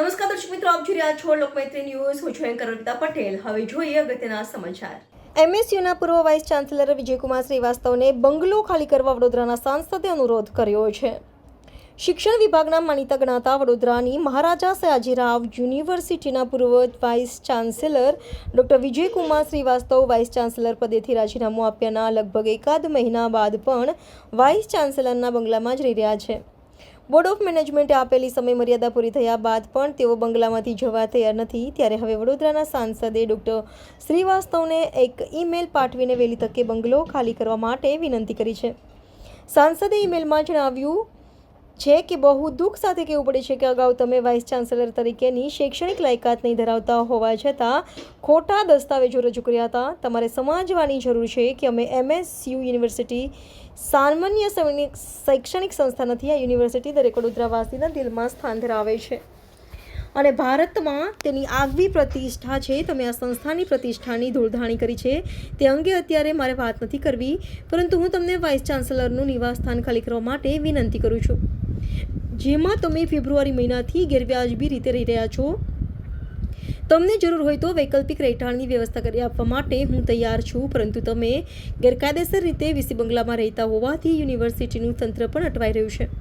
નમસ્કાર દર્શક મિત્રો, આપ જોઈ રહ્યા છો લોકમૈત્રી ન્યૂઝ. હું છું એન્કર પટેલ. હવે જોઈએ અગત્યના સમાચાર. એમએસયુના પૂર્વ વાઇસ ચાન્સેલર વિજયકુમાર શ્રીવાસ્તવને બંગલો ખાલી કરવા વડોદરાના સાંસદે અનુરોધ કર્યો છે. શિક્ષણ વિભાગના માનીતા ગણાતા વડોદરાની મહારાજા સયાજીરાવ યુનિવર્સિટીના પૂર્વ vice chancellor doctor Vijaykumar Shrivastava vice chancellor પદેથી રાજીનામું આપ્યાના લગભગ એકાદ મહિના બાદ પણ વાઇસ ચાન્સેલરના બંગલામાં જ રહી રહ્યા છે. બોર્ડ ઓફ મેનેજમેન્ટે આપેલી સમય મર્યાદા પૂરી થયા બાદ પણ તેઓ બંગલામાંથી જવા તૈયાર નથી. ત્યારે હવે વડોદરાના સાંસદે ડૉક્ટર શ્રીવાસ્તવને એક ઈમેલ પાઠવીને વહેલી તકે બંગલો ખાલી કરવા માટે વિનંતી કરી છે. સાંસદે ઈમેલમાં જણાવ્યું છે કે બહુ દુઃખ સાથે કહેવું પડે છે કે અગાઉ તમે વાઇસ ચાન્સેલર તરીકેની શૈક્ષણિક લાયકાત નહીં ધરાવતા હોવા છતાં ખોટા દસ્તાવેજો રજૂ કર્યા હતા. તમારે સમજવાની જરૂર છે કે અમે એમએસયુ યુનિવર્સિટી સામાન્ય શૈક્ષણિક સંસ્થા નથી, આ યુનિવર્સિટી દરેક વડોદરાવાસીના દિલમાં સ્થાન ધરાવે છે. અને ભારતમાં તેની આગવી પ્રતિષ્ઠા છે. તમે આ સંસ્થાની પ્રતિષ્ઠાની ધૂળધાણી કરી છે. તે અંગે અત્યારે મારે વાત નથી કરવી. પરંતુ હું તમને વાઇસ ચાન્સેલરનું નિવાસસ્થાન ખાલી કરવા માટે વિનંતી કરું છું. જેમાં તમે ફેબ્રુઆરી મહિનાથી ગેરવ્યાજબી રીતે રહી રહ્યા છો. તમને જરૂર હોય તો વૈકલ્પિક રહેઠાણની વ્યવસ્થા કરી આપવા માટે હું તૈયાર છું, પરંતુ તમે ગેરકાયદેસર રીતે વીસી બંગલામાં રહેતા હોવાથી યુનિવર્સિટીનું તંત્ર પણ અટવાઈ રહ્યું છે.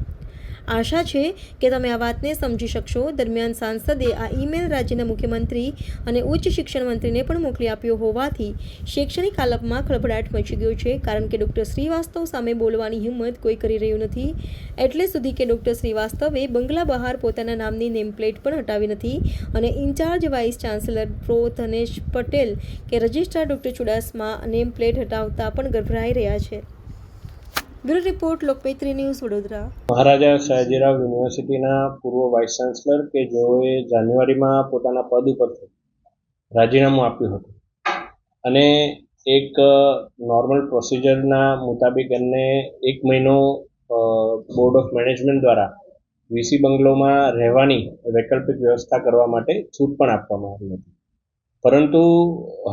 આશા છે કે તમે આ વાતને સમજી શકશો. દરમિયાન સાંસદે આ ઈમેલ રાજ્યના મુખ્યમંત્રી અને ઉચ્ચ શિક્ષણ મંત્રીને પણ મોકલી આપ્યો હોવાથી શૈક્ષણિક આલપમાં ખળભળાટ મચી ગયો છે. કારણ કે ડૉક્ટર શ્રીવાસ્તવ સામે બોલવાની હિંમત કોઈ કરી રહ્યું નથી. એટલે સુધી કે ડૉક્ટર શ્રીવાસ્તવે બંગલા બહાર પોતાના નામની નેમ પ્લેટ પણ હટાવી નથી અને in-charge vice chancellor pro Dhanesh Patel કે registrar doctor Chudasama name plate હટાવતા પણ ગભરાઈ રહ્યા છે. Bureau report Lokmaitri news Vadodara. Maharaja Sayajirao યુનિવર્સિટીના પૂર્વ વાઇસ ચાન્સલર કે જેઓએ જાન્યુઆરીમાં પોતાના પદ ઉપરથી રાજીનામું આપ્યું હતું. અને એક નોર્મલ પ્રોસિજરના મુતાબિક એમને એક મહિનો બોર્ડ ઓફ મેનેજમેન્ટ દ્વારા વીસી બંગલોમાં રહેવાની વૈકલ્પિક વ્યવસ્થા કરવા માટે છૂટ પણ આપવામાં આવી હતી. પરંતુ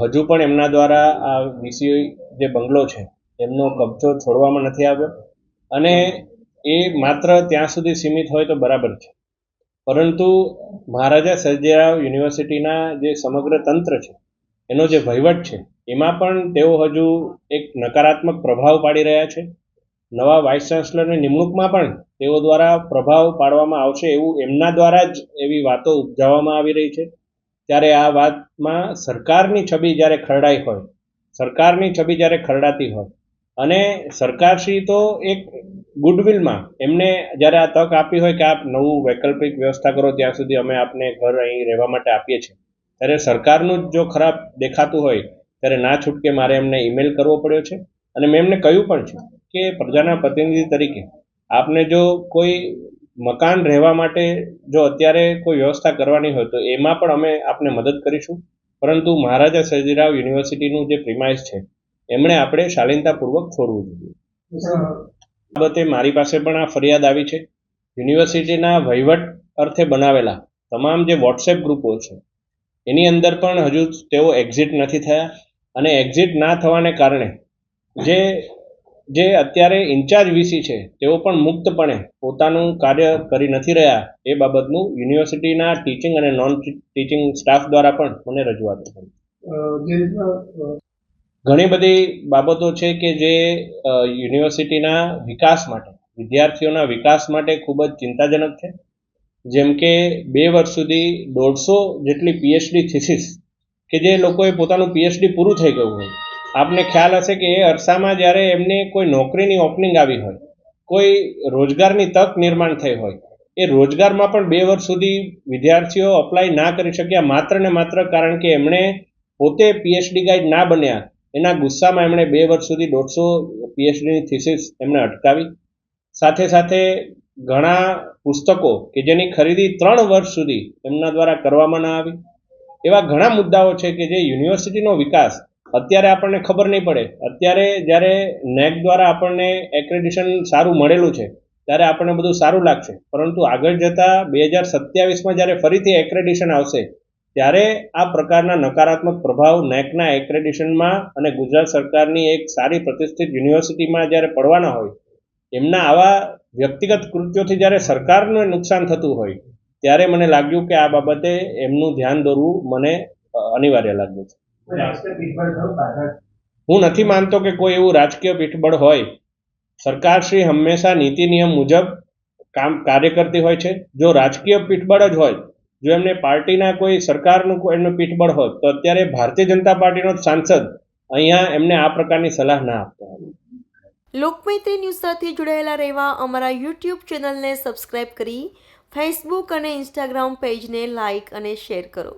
હજુ પણ એમના દ્વારા આ વીસી જે બંગલો છે એમનો કબજો છોડવામાં નથી આવ્યો. અને એ માત્ર ત્યાં સુધી સીમિત હોય તો બરાબર છે. પરંતુ મહારાજા સર્જેરાવ યુનિવર્સિટીના જે સમગ્ર તંત્ર છે, એનો જે વહીવટ છે, એમાં પણ તેઓ હજુ એક નકારાત્મક પ્રભાવ પાડી રહ્યા છે. નવા વાઇસ ચાન્સલરની નિમણૂકમાં પણ તેઓ દ્વારા પ્રભાવ પાડવામાં આવશે એવું એમના દ્વારા જ એવી વાતો ઉપજાવવામાં આવી રહી છે. ત્યારે આ વાતમાં સરકારની છબી જ્યારે ખરડાઈ હોય, સરકારની છબી જ્યારે ખરડાતી હોય અને સરકારશ્રી તો એક ગુડવિલમાં. એમને જ્યારે આ તક આપી હોય કે આપ નવું વૈકલ્પિક વ્યવસ્થા કરો ત્યાં સુધી અમે આપને ઘર અહીં રહેવા માટે આપીએ છીએ. ત્યારે સરકારનું જ જો ખરાબ દેખાતું હોય, ત્યારે ના છૂટકે મારે એમને ઈમેલ કરવો પડ્યો છે. અને મેં એમને કહ્યું પણ છે કે પ્રજાના પ્રતિનિધિ તરીકે, આપને જો કોઈ મકાન રહેવા માટે જો અત્યારે કોઈ વ્યવસ્થા કરવાની હોય તો એમાં પણ અમે આપને મદદ કરીશું. પરંતુ મહારાજા સયાજીરાવ યુનિવર્સિટીનું જે પ્રિમાઇસ છે એમણે આપણે શાલીનતાપૂર્વક છોડવું જોઈએ. બાબતે મારી પાસે પણ આ ફરિયાદ આવી છે. યુનિવર્સિટીના વહીવટ અર્થે બનાવેલા તમામ જે વોટ્સએપ ગ્રુપો છે, એની અંદર પણ હજુ તેઓ એક્ઝિટ નથી થયા અને એક્ઝિટ ના થવાને કારણે જે જે અત્યારે ઇન્ચાર્જ વીસી છે, તેઓ પણ મુક્તપણે પોતાનું કાર્ય કરી નથી રહ્યા, એ બાબતનું યુનિવર્સિટીના ટીચિંગ અને નોન ટીચિંગ સ્ટાફ દ્વારા પણ મને રજૂઆત કરી. ઘણી બધી બાબતો છે કે જે યુનિવર્સિટીના વિકાસ માટે, વિદ્યાર્થીઓના વિકાસ માટે ખૂબ જ ચિંતાજનક છે. જેમ કે બે વર્ષ સુધી દોઢસો જેટલી પીએચડી થીસીસ કે જે લોકોએ પોતાનું પીએચડી પૂરું થઈ ગયું હોય. આપને ખ્યાલ હશે કે એ અરસામાં જ્યારે એમને કોઈ નોકરીની ઓપનિંગ આવી હોય, કોઈ રોજગારની તક નિર્માણ થઈ હોય, એ રોજગારમાં પણ બે વર્ષ સુધી વિદ્યાર્થીઓ અપ્લાય ના કરી શક્યા માત્ર ને માત્ર કારણ કે એમણે પોતે પીએચડી ગાઈડ ના બન્યા એના ગુસ્સામાં એમણે બે વર્ષ સુધી દોઢસો પીએચડીની થિસિસ એમણે અટકાવી. સાથે સાથે ઘણા પુસ્તકો કે જેની ખરીદી ત્રણ વર્ષ સુધી એમના દ્વારા કરવામાં ન આવી. એવા ઘણા મુદ્દાઓ છે કે જે યુનિવર્સિટીનો વિકાસ અત્યારે આપણને ખબર નહીં પડે. અત્યારે જ્યારે નેક દ્વારા આપણને એક્રેડિશન સારું મળેલું છે, ત્યારે આપણને બધું સારું લાગશે. પરંતુ આગળ જતાં બે હજાર સત્યાવીસમાં જ્યારે ફરીથી એક્રેડિશન આવશે ત્યારે આ પ્રકારના નકારાત્મક પ્રભાવ નેકના એક્રેડિશનમાં અને ગુજરાત સરકારની એક સારી પ્રતિષ્ઠિત યુનિવર્સિટીમાં જ્યારે પડવાના હોય એમના આવા વ્યક્તિગત કૃત્યોથી જ્યારે સરકારને નુકસાન થતું હોય ત્યારે મને લાગ્યું કે આ બાબતે એમનું ધ્યાન દોરવું મને અનિવાર્ય લાગ્યું છે. હું નથી માનતો કે કોઈ એવું રાજકીય પીઠબળ હોય. સરકારશ્રી હંમેશા નીતિ નિયમ મુજબ કામ કાર્ય કરતી હોય છે. જો રાજકીય પીઠબળ જ હોય જો એમને પાર્ટીના કોઈ સરકારનું એમનું પીઠબળ હોત, તો અત્યારે ભારતીય જનતા પાર્ટીનો સાંસદ અહીંયા એમને આ પ્રકારની સલાહ ના આપતો લોકમૈત્રી ન્યૂઝ સાથે જોડાયેલા રહેવા અમારા યુટ્યુબ ચેનલને સબસ્ક્રાઇબ કરી, ફેસબુક અને ઇન્સ્ટાગ્રામ પેજને લાઇક અને શેર કરો.